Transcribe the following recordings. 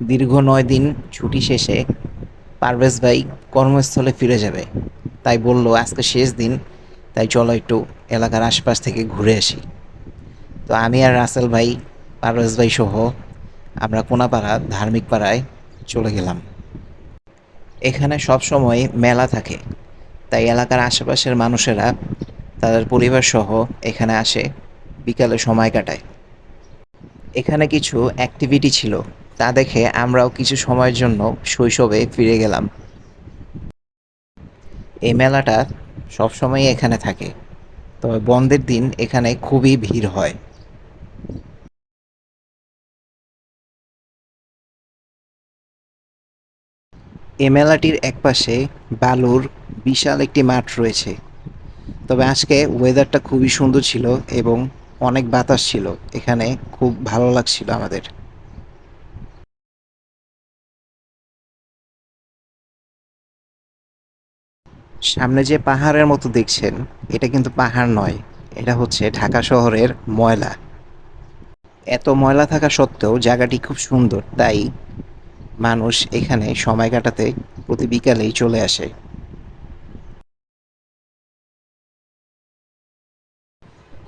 দীর্ঘ নয় দিন ছুটি শেষে পারভেজ ভাই কর্মস্থলে ফিরে যাবে। তাই বলল, আজকে শেষ দিন, তাই চলো একটু এলাকার আশপাশ থেকে ঘুরে আসি। তো আমি আর রাসেল ভাই, পারভেজ ভাই সহ আমরা কোনাপাড়া ধার্মিক পাড়ায় চলে গেলাম। এখানে সব সময় মেলা থাকে, তাই এলাকার আশেপাশের মানুষেরা তাদের পরিবার সহ এখানে আসে, বিকালে সময় কাটায়। এখানে কিছু অ্যাক্টিভিটি ছিল। তা দেখে আমরাও কিছু সময়ের জন্য শৈশবে ফিরে গেলাম। এই মেলাটা সবসময়ই এখানে থাকে, তবে বন্ধের দিন এখানে খুবই ভিড় হয়। এ মেলাটির একপাশে বালুর বিশাল একটি মাঠ রয়েছে, তবে আজকে ওয়েদারটা খুবই সুন্দর ছিল এবং অনেক বাতাস ছিল, এখানে খুব ভালো লাগছিল আমাদের। সামনে যে পাহাড়ের মতো দেখছেন, এটা কিন্তু পাহাড় নয়, এটা হচ্ছে ঢাকা শহরের ময়লা। এত ময়লা থাকা সত্ত্বেও জায়গাটি খুব সুন্দর, তাই মানুষ এখানে সময় কাটাতে প্রতি বিকালেই চলে আসে।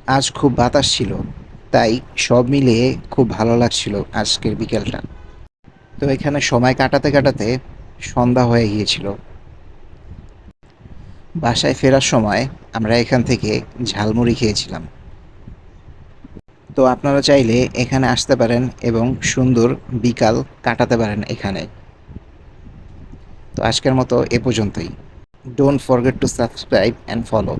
আজ খুব বাতাস ছিল, তাই সব মিলিয়ে খুব ভালো লাগছিল আজকের বিকেলটা। তো এখানে সময় কাটাতে কাটাতে সন্ধ্যা হয়ে গিয়েছিল। বাসায় ফেরার সময় আমরা এখান থেকে ঝালমুড়ি খেয়েছিলাম। তো আপনারা চাইলে এখানে আসতে পারেন এবং সুন্দর বিকাল কাটাতে পারেন এখানে। তো আজকের মতো এ পর্যন্তই। Don't forget to subscribe and follow